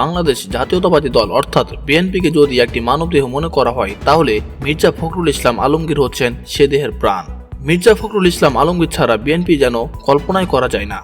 বাংলাদেশ জাতীয়তাবাদী দল, অর্থাৎ বিএনপিকে যদি একটি মানবদেহ মনে করা হয়, তাহলে মির্জা ফখরুল ইসলাম আলমগীর হচ্ছেন সে দেহের প্রাণ। মির্জা ফখরুল ইসলাম আলমগীর ছাড়া বিএনপি যেন কল্পনাই করা যায় না।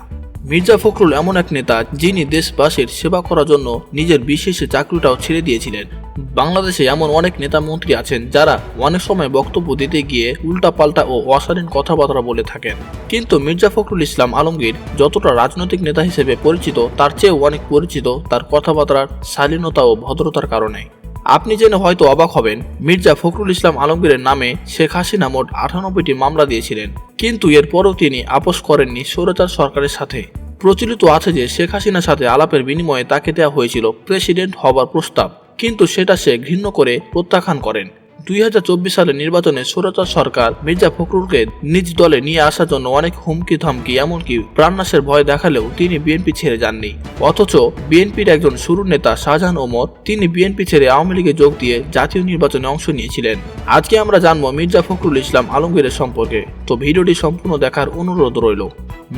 মির্জা ফখরুল এমন এক নেতা, যিনি দেশবাসীর সেবা করার জন্য নিজের বিশেষে চাকরিটাও ছেড়ে দিয়েছিলেন। বাংলাদেশে এমন অনেক নেতা মন্ত্রী আছেন যারা অনেক সময় বক্তব্য দিতে গিয়ে উল্টাপাল্টা ও অশালীন কথাবার্তা বলে থাকেন। কিন্তু মির্জা ফখরুল ইসলাম আলমগীর যতটা রাজনৈতিক নেতা হিসেবে পরিচিত, তার চেয়েও অনেক পরিচিত তার কথাবার্তার শালীনতা ও ভদ্রতার কারণে। আপনি জেনে হয়তো অবাক হবেন, মির্জা ফখরুল ইসলাম আলমগীরের নামে শেখ হাসিনা মোট আটানব্বইটি মামলা দিয়েছিলেন। কিন্তু এরপরও তিনি আপোষ করেননি স্বৈরাচার সরকারের সাথে। প্রচলিত আছে যে শেখ হাসিনার সাথে আলাপের বিনিময়ে তাকে দেওয়া হয়েছিল প্রেসিডেন্ট হবার প্রস্তাব। কিন্তু সেটা সে ঘৃণ্য করে প্রত্যাখ্যান করেন। দুই হাজার চব্বিশ সালের নির্বাচনে সুরতার সরকার মির্জা ফখরুলকে নিজ দলে নিয়ে আসার জন্য অনেক হুমকি ধমকি এমনকি প্রাণনাশের ভয় দেখালেও তিনি বিএনপি ছেড়ে যাননি। অথচ বিএনপির একজন শুরু নেতা শাহজাহান ওমর, তিনি বিএনপি ছেড়ে আওয়ামী লীগে যোগ দিয়ে জাতীয় নির্বাচনে অংশ নিয়েছিলেন। আজকে আমরা জানব মির্জা ফখরুল ইসলাম আলমগীরের সম্পর্কে। তো ভিডিওটি সম্পূর্ণ দেখার অনুরোধ রইল।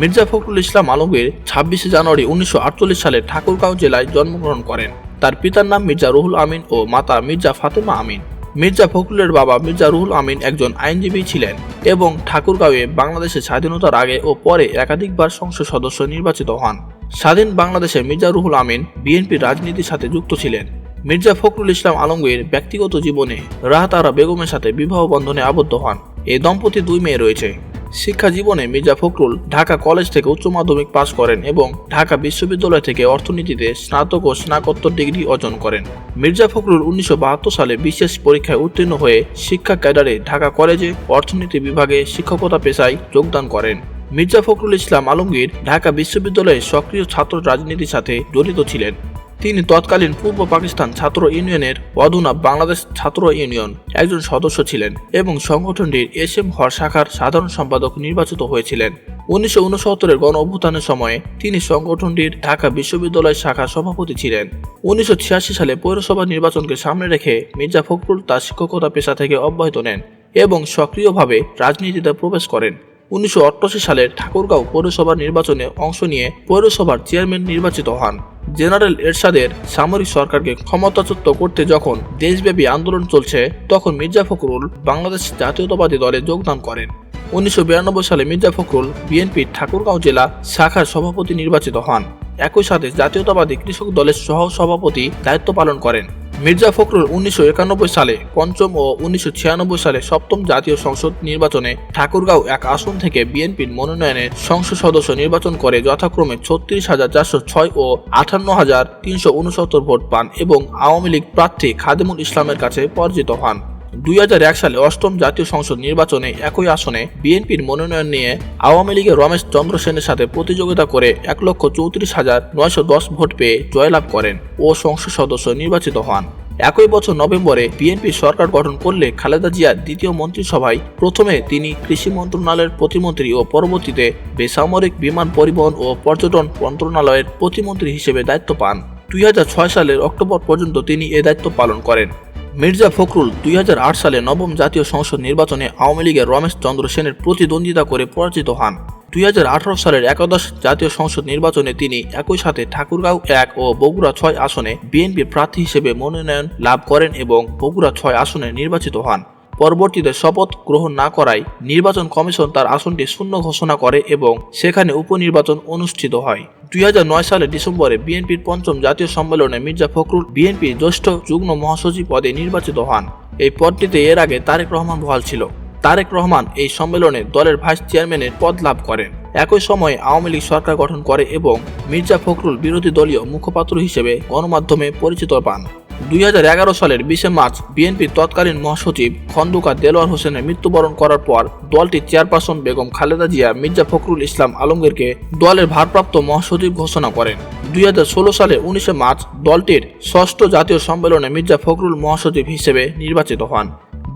মির্জা ফখরুল ইসলাম আলমগীর ছাব্বিশে জানুয়ারি উনিশশো আটচল্লিশ সালে ঠাকুরগাঁও জেলায় জন্মগ্রহণ করেন। তার পিতার নাম মির্জা রুহুল আমিন ও মাতা মির্জা ফাতেমা আমিন। মির্জা ফখরুলের বাবা মির্জা রুহুল আমিন একজন আইনজীবী ছিলেন এবং ঠাকুরগাঁওয়ে বাংলাদেশের স্বাধীনতার আগে ও পরে একাধিকবার সংসদ সদস্য নির্বাচিত হন। স্বাধীন বাংলাদেশে মির্জা রুহুল আমিন বিএনপির রাজনীতির সাথে যুক্ত ছিলেন। মির্জা ফখরুল ইসলাম আলমগীর ব্যক্তিগত জীবনে রাহাতারা বেগমের সাথে বিবাহ বন্ধনে আবদ্ধ হন। এই দম্পতি দুই মেয়ে রয়েছে। শিক্ষা জীবনে মির্জা ফখরুল ঢাকা কলেজ থেকে উচ্চ মাধ্যমিক পাশ করেন এবং ঢাকা বিশ্ববিদ্যালয় থেকে অর্থনীতিতে স্নাতক ও স্নাতকোত্তর ডিগ্রি অর্জন করেন। মির্জা ফখরুল উনিশশো বাহাত্তর সালে বিশেষ পরীক্ষায় উত্তীর্ণ হয়ে শিক্ষা ক্যাডারে ঢাকা কলেজে অর্থনীতি বিভাগে শিক্ষকতা পেশায় যোগদান করেন। মির্জা ফখরুল ইসলাম আলমগীর ঢাকা বিশ্ববিদ্যালয়ে সক্রিয় ছাত্র রাজনীতির সাথে জড়িত ছিলেন। তিনি তৎকালীন পূর্ব পাকিস্তান ছাত্র ইউনিয়নের অধুনা বাংলাদেশ ছাত্র ইউনিয়ন একজন সদস্য ছিলেন এবং সংগঠনটির এস এম হর শাখার সাধারণ সম্পাদক নির্বাচিত হয়েছিলেন। উনিশশো উনসত্তরের গণ অভ্যুত্থানের সময়ে তিনি সংগঠনটির ঢাকা বিশ্ববিদ্যালয় শাখার সভাপতি ছিলেন। উনিশশো ছিয়াশি সালে পৌরসভা নির্বাচনকে সামনে রেখে মির্জা ফখরুল তার শিক্ষকতা পেশা থেকে অব্যাহত নেন এবং সক্রিয়ভাবে রাজনীতিতে প্রবেশ করেন। উনিশশো সালের ঠাকুরগাঁও পৌরসভা নির্বাচনে অংশ নিয়ে পৌরসভার চেয়ারম্যান নির্বাচিত হন। জেনারেল এরশাদের সামরিক সরকারকে ক্ষমতাচ্যুত করতে যখন দেশব্যাপী আন্দোলন চলছে, তখন মির্জা ফখরুল বাংলাদেশ জাতীয়তাবাদী দলে যোগদান করেন। উনিশশো বিরানব্বই সালে মির্জা ফখরুল বিএনপির ঠাকুরগাঁও জেলা শাখার সভাপতি নির্বাচিত হন। একই সাথে জাতীয়তাবাদী কৃষক দলের সহ সভাপতি দায়িত্ব পালন করেন। মির্জা ফখরুল উনিশশো একানব্বই সালে পঞ্চম ও উনিশশো ছিয়ানব্বই সালে সপ্তম জাতীয় সংসদ নির্বাচনে ঠাকুরগাঁও এক আসন থেকে বিএনপির মনোনয়নে সংসদ সদস্য নির্বাচন করে যথাক্রমে ছত্রিশ হাজার চারশো ছয় ও আঠান্ন হাজার তিনশো উনসত্তর ভোট পান এবং আওয়ামী লীগ প্রার্থী খাদেমুল ইসলামের কাছে পরাজিত হন। দুই হাজার এক সালে অষ্টম জাতীয় সংসদ নির্বাচনে একই আসনে বিএনপির মনোনয়ন নিয়ে আওয়ামী লীগের রমেশ চন্দ্র সেনের সাথে প্রতিযোগিতা করে এক লক্ষ চৌত্রিশ হাজার নয়শো দশ ভোট পেয়ে জয়লাভ করেন ও সংসদ সদস্য নির্বাচিত হন। একই বছর নভেম্বরে বিএনপি সরকার গঠন করলে খালেদা জিয়ার দ্বিতীয় মন্ত্রিসভায় প্রথমে তিনি কৃষি মন্ত্রণালয়ের প্রতিমন্ত্রী ও পরবর্তীতে বেসামরিক বিমান পরিবহন ও পর্যটন মন্ত্রণালয়ের প্রতিমন্ত্রী হিসেবে দায়িত্ব পান। দুই হাজার ছয় সালের অক্টোবর পর্যন্ত তিনি এ দায়িত্ব পালন করেন। মির্জা ফখরুল দুই হাজার আট সালে নবম জাতীয় সংসদ নির্বাচনে আওয়ামী লীগের রমেশ চন্দ্র সেনের প্রতিদ্বন্দ্বিতা করে পরাজিত হন। দুই হাজার আঠারো সালের একাদশ জাতীয় সংসদ নির্বাচনে তিনি একই সাথে ঠাকুরগাঁও এক ও বগুড়া ছয় আসনে বিএনপি প্রার্থী হিসেবে মনোনয়ন লাভ করেন এবং বগুড়া ছয় আসনে নির্বাচিত হন। পরবর্তীতে শপথ গ্রহণ না করায় নির্বাচন কমিশন তার আসনটি শূন্য ঘোষণা করে এবং সেখানে উপনির্বাচন অনুষ্ঠিত হয়। দুই হাজার নয় সালের ডিসেম্বরে বিএনপির পঞ্চম জাতীয় সম্মেলনে মির্জা ফখরুল বিএনপির জ্যেষ্ঠ যুগ্ম মহাসচিব পদে নির্বাচিত হন। এই পদটিতে এর আগে তারেক রহমান বহাল ছিল। তারেক রহমান এই সম্মেলনে দলের ভাইস চেয়ারম্যানের পদ লাভ করেন। একই সময়ে আওয়ামী লীগ সরকার গঠন করে এবং মির্জা ফখরুল বিরোধী দলীয় মুখপাত্র হিসেবে গণমাধ্যমে পরিচিত পান। দুই হাজার এগারো সালের বিশে মার্চ বিএনপির তৎকালীন মহাসচিব খন্দকার দেলোয়ার হোসেনের মৃত্যুবরণ করার পর দলটির চেয়ারপারসন বেগম খালেদা জিয়া, মির্জা ফখরুল ইসলাম আলমগীরকে দলের ভারপ্রাপ্ত মহাসচিব ঘোষণা করেন। দুই হাজার ষোলো সালে উনিশে মার্চ দলটির ষষ্ঠ জাতীয় সম্মেলনে মির্জা ফখরুল মহাসচিব হিসেবে নির্বাচিত হন।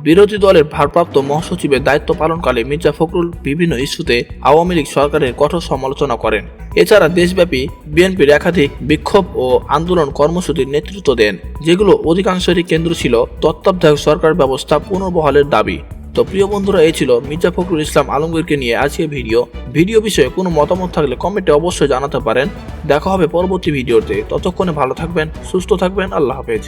বিরোধী দলের ভারপ্রাপ্ত মহাসচিবের দায়িত্ব পালনকালে মির্জা ফখরুল বিভিন্ন ইস্যুতে আওয়ামী লীগ সরকারের কঠোর সমালোচনা করেন। এছাড়া দেশব্যাপী বিএনপির একাধিক বিক্ষোভ ও আন্দোলন কর্মসূচির নেতৃত্ব দেন, যেগুলো অধিকাংশেরই কেন্দ্র ছিল তত্ত্বাবধায়ক সরকার ব্যবস্থা পুনর্বহালের দাবি। তো প্রিয় বন্ধুরা, এই ছিল মির্জা ফখরুল ইসলাম আলমগীরকে নিয়ে আজকে ভিডিও। ভিডিও বিষয়ে কোনো মতামত থাকলে কমেন্টে অবশ্যই জানাতে পারেন। দেখা হবে পরবর্তী ভিডিওতে। ততক্ষণে ভালো থাকবেন, সুস্থ থাকবেন, আল্লাহ হাফেজ।